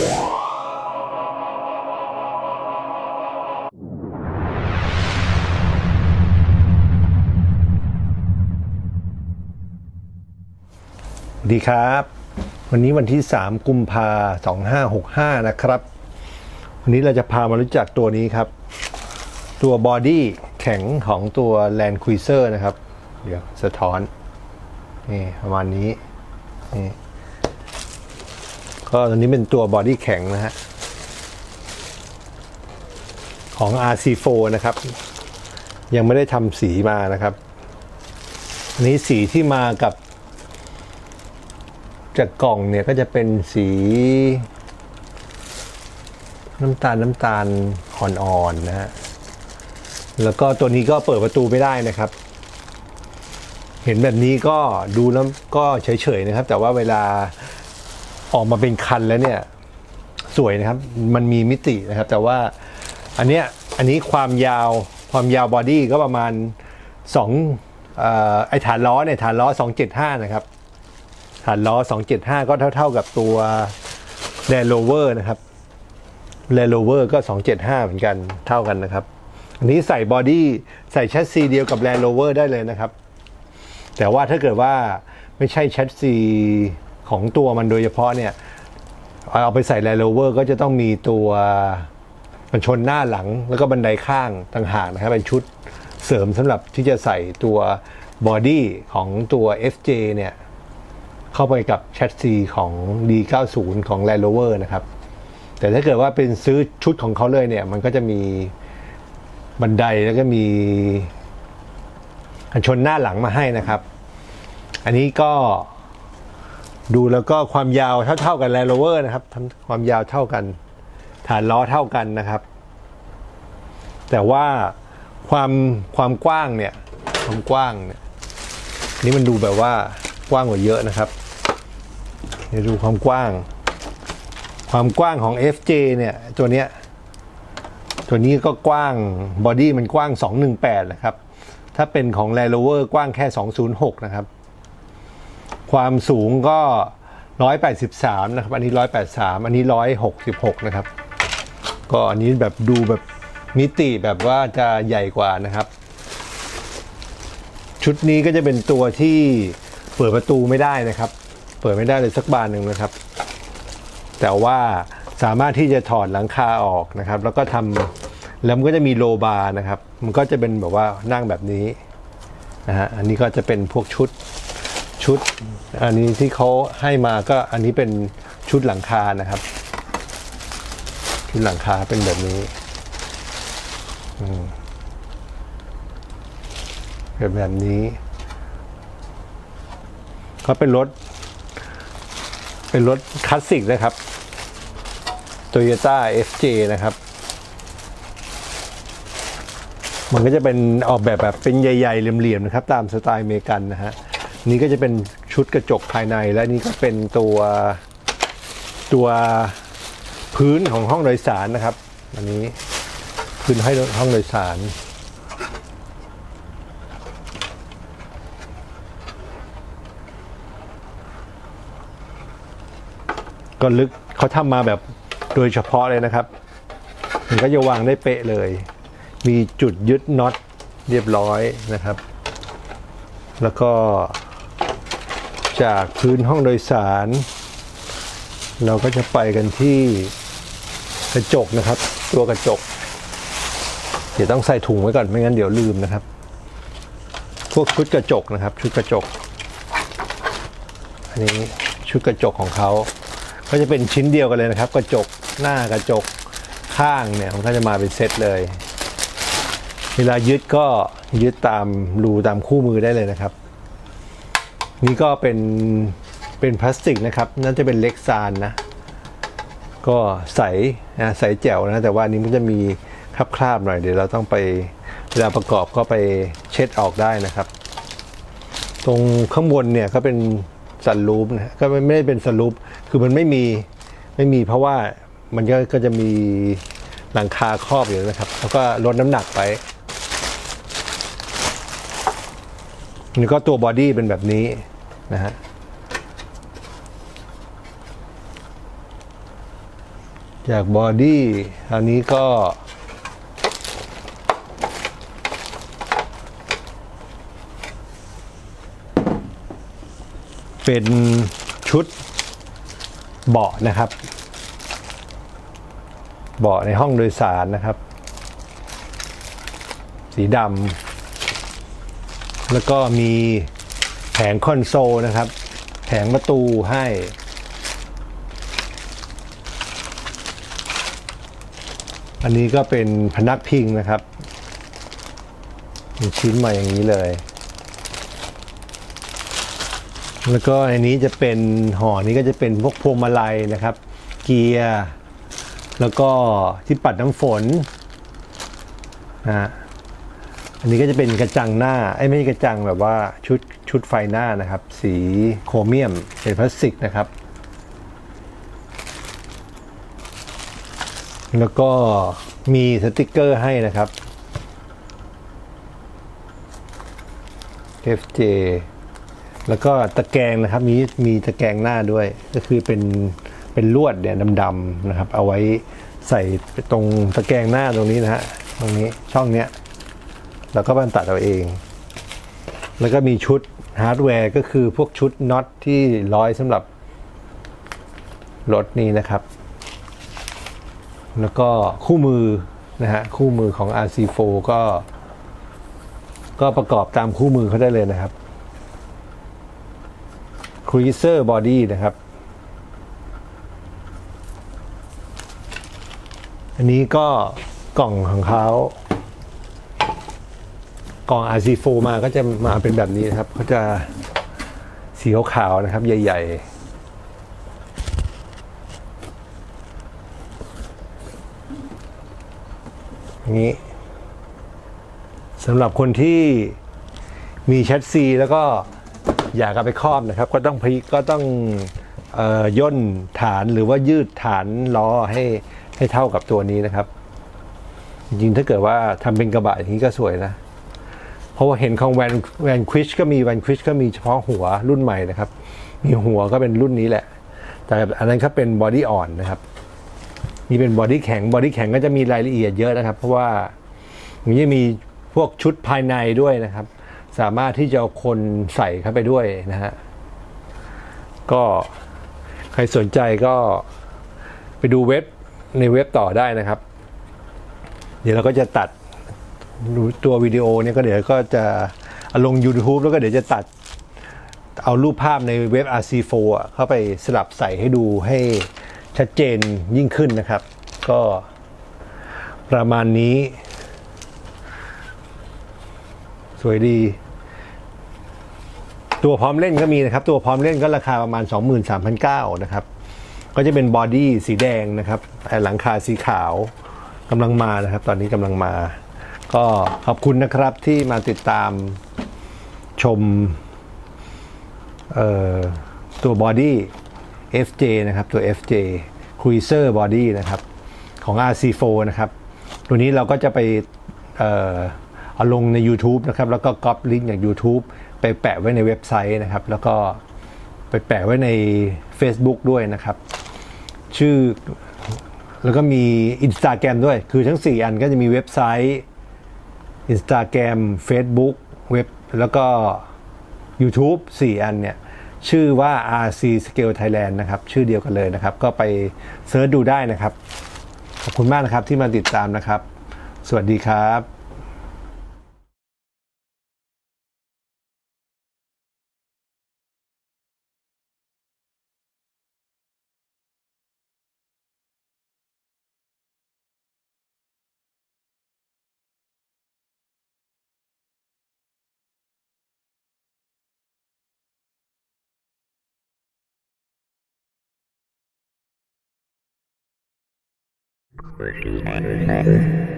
ดีครับ วันนี้วันที่ 3 กุมภา2565 นะครับ วันนี้เราจะพามารู้จักตัวนี้ครับ ตัวบอดี้แข็งของตัว Land Cruiser นะครับ เดี๋ยวสะท้อน นี่ ประมาณนี้ นี่ ก็ตัวนี้เป็นตัวบอดี้แข็งนะฮะ ของ RC4 นะครับ ยังไม่ได้ทำสีมานะครับ อันนี้สีที่มากับ จากกล่องเนี่ยก็จะเป็นสี น้ำตาลน้ำตาลอ่อนๆนะฮะ แล้วก็ตัวนี้ก็เปิดประตูไม่ได้นะครับเห็นแบบนี้ก็ดูแล้วก็เฉยๆนะครับ แต่ว่าเวลา ออกมาเป็นคันแล้วเนี่ยสวยนะครับ มันมีมิตินะครับ แต่ว่าอันเนี้ยอันนี้ความยาวความยาวบอดี้ก็ประมาณ2ออไอฐานล้อเนี่ยฐานล้อ 275 นะครับ ฐานล้อ 275 ก็เท่า ๆกับตัว Land Rover นะครับ Land Rover ก็ 275 เหมือนกันเท่ากันนะครับ อันนี้ใส่บอดี้ใส่แชสซีเดียวกับ Land Rover ได้เลยนะครับ แต่ว่าถ้าเกิดว่าไม่ใช่แชสซี ของตัวมันโดยเฉพาะเนี่ยเอาไปใส่ Land Rover ก็จะต้องมีตัวมันชนหน้าหลังแล้วก็บันไดข้างต่างหากนะครับเป็นชุดเสริมสำหรับที่จะใส่ตัวบอดี้ของตัว FJ เนี่ย เข้าไปกับแชสซีของ D90 ของ Land Rover นะครับ แต่ถ้าเกิดว่าเป็นซื้อชุดของเขาเลยเนี่ย มันก็จะมีบันไดแล้วก็มีกันชนหน้าหลังมาให้นะครับ อันนี้ก็ ดูแล้วก็ความยาวเท่าๆกับ Land Rover นะครับความยาวเท่ากัน ฐานล้อเท่ากันนะครับ แต่ว่าความความกว้างเนี่ยความกว้างเนี่ยนี่มันดูแบบว่ากว้างกว่าเยอะนะครับเดี๋ยวดูความกว้าง ความกว้างของ FJ เนี่ยตัวเนี้ยตัวนี้ก็กว้างบอดี้มันกว้าง 218 นะครับ ถ้าเป็นของ Land Rover กว้างแค่ 206 นะครับ ความสูงก็ 183 นะครับ อันนี้ 183 อันนี้ 166 นะครับ ก็อันนี้แบบดูแบบมิติแบบว่าจะใหญ่กว่านะครับ ชุดนี้ก็จะเป็นตัวที่เปิดประตูไม่ได้นะครับ เปิดไม่ได้เลยสักบานหนึ่งนะครับ แต่ว่าสามารถที่จะถอดหลังคาออกนะครับ แล้วก็ทำแล้วมันก็จะมีโลบาร์นะครับ มันก็จะเป็นแบบว่านั่งแบบนี้นะฮะอันนี้ก็จะเป็นพวกชุด ชุด อันนี้ที่เขาให้มาก็อันนี้เป็นชุดหลังคานะครับ ชุดหลังคาเป็นแบบนี้อืมเป็นแบบนี้ก็เป็นรถ เป็นรถคลาสสิกนะครับ Toyota FJ นะครับ มันก็จะเป็นออกแบบแบบเป็นใหญ่ๆเหลี่ยมๆนะครับ ตามสไตล์อเมริกันนะฮะ นี่ก็จะเป็นชุดกระจกภายในและนี่ก็เป็นตัวตัวพื้นของห้องโดยสารนะครับ อันนี้พื้นให้ห้องโดยสาร ก็ลึกเขาทำมาแบบโดยเฉพาะเลยนะครับ มันก็จะวางได้เป๊ะเลย มีจุดยึดน็อตเรียบร้อยนะครับ แล้วก็ จากพื้นห้องโดยสาร เราก็จะไปกันที่กระจกนะครับ ตัวกระจก เดี๋ยวต้องใส่ถุงไว้ก่อนไม่งั้นเดี๋ยวลืมนะครับ พวกชุดกระจกนะครับ ชุดกระจก อันนี้ชุดกระจกของเขาก็จะเป็นชิ้นเดียวกันเลยนะครับ กระจกหน้ากระจกข้างเนี่ยมันก็จะมาเป็นเซตเลย เวลายึดก็ยึดตามรูตามคู่มือได้เลยนะครับ นี่ก็เป็นเป็นพลาสติกนะครับนั่นจะเป็นเล็กซานนะ ก็ใสนะใสแจ๋วนะแต่ว่านี้มันจะมีคราบๆหน่อยเดี๋ยวเราต้องไปเวลาประกอบก็ไปเช็ดออกได้นะครับ ตรงข้างบนเนี่ยก็เป็นสันลูปนะก็ไม่ไม่ได้เป็นสันลูปคือมันไม่มีไม่มีเพราะว่ามันก็ก็จะมีหลังคาครอบอยู่นะครับ แล้วก็ลดน้ำหนักไป นี่ก็ตัวบอดี้เป็นแบบนี้นะฮะจากบอดี้อันนี้ก็ เป็นชุดเบาะนะครับ เบาะในห้องโดยสารนะครับ สีดำ แล้วก็มีแผงคอนโซลนะครับ แผงประตูให้ อันนี้ก็เป็นพนักพิงนะครับ มีชิ้นมาอย่างนี้เลย แล้วก็ในนี้จะเป็นห่อนี้ก็จะเป็นพวกพวงมาลัยนะครับ เกียร์ แล้วก็ที่ปัดน้ำฝนนะฮะ อันนี้ก็จะเป็นกระจังหน้าไอ้ไม่ใช่กระจังแบบว่าชุดชุดไฟหน้านะครับ สีโครเมียมเป็นพลาสติกนะครับ แล้วก็มีสติกเกอร์ให้นะครับ FJ แล้วก็ตะแกรงนะครับมีมีตะแกรงหน้าด้วย ก็คือเป็นเป็นลวดเนี่ยดำๆนะครับ เอาไว้ใส่ตรงตะแกรงหน้าตรงนี้นะฮะตรงนี้ช่องเนี้ย แล้วก็บันตัดเอาเอง แล้วก็มีชุดฮาร์ดแวร์ก็คือพวกชุดน็อตที่ร้อยสำหรับรถนี้นะครับ แล้วก็คู่มือนะฮะคู่มือของ RC4 ก็ ก็ประกอบตามคู่มือเขาได้เลยนะครับ Cruiser Body นะครับ อันนี้ก็กล่องของเขา กล่อง RC4 มาก็จะมาเป็นแบบนี้นะครับเขาจะสีขาวๆนะครับ ใหญ่ๆอย่างนี้สำหรับคนที่มีแชทซีแล้วก็อยากเอาไปครอบนะครับ ก็ต้องพก็ต้องออย่นฐานหรือว่ายืดฐานล้อให้ให้เท่ากับตัวนี้นะครับ จริงๆถ้าเกิดว่าทำเป็นกระบะอย่างนี้ก็สวยนะ เพราะว่าเห็นของแวนแวนควิชก็มีแวนควิชก็มีเฉพาะหัวรุ่นใหม่นะครับ มีหัวก็เป็นรุ่นนี้แหละ แต่อันนั้นก็เป็นบอดี้อ่อนนะครับนี่เป็นบอดี้แข็งบอดี้แข็งก็จะมีรายละเอียดเยอะนะครับ เพราะว่ามันจะมีพวกชุดภายในด้วยนะครับ สามารถที่จะเอาคนใส่เข้าไปด้วยนะฮะก็ใครสนใจก็ไปดูเว็บในเว็บต่อได้นะครับ เดี๋ยวเราก็จะตัด ตัววิดีโอเนี่ยก็เดี๋ยวก็จะเอาลง YouTube แล้วก็เดี๋ยวจะตัดเอารูปภาพในเว็บ RC4 เข้าไปสลับใส่ให้ดูให้ชัดเจนยิ่งขึ้นนะครับ ก็ประมาณนี้ สวยดี ตัวพร้อมเล่นก็มีนะครับ ตัวพร้อมเล่นก็ราคาประมาณ 23,900นะครับ ก็จะเป็นบอดี้สีแดงนะครับหลังคาสีขาวกำลังมานะครับ ตอนนี้กำลังมา ก็ขอบคุณนะครับที่มาติดตามชมตัวบอดี้ FJ นะครับ ตัว FJ Cruiser Body นะครับ ของ RC4 นะครับ ตัวนี้เราก็จะไปเออเอาลงใน YouTube นะครับ แล้วก็ก๊อปลิงก์จาก YouTube ไปแปะไว้ในเว็บไซต์นะครับ แล้วก็ไปแปะไว้ใน Facebook ด้วยนะครับ ชื่อแล้วก็มี Instagram ด้วย คือทั้ง 4 อันก็จะมีเว็บไซต์ Instagram Facebook เว็บแล้วก็ YouTube 4 อันเนี่ย ชื่อว่า RC Scale Thailand นะครับ ชื่อเดียวกันเลยนะครับ ก็ไปเซิร์ชดูได้นะครับ ขอบคุณมากนะครับที่มาติดตามนะครับ สวัสดีครับ Working on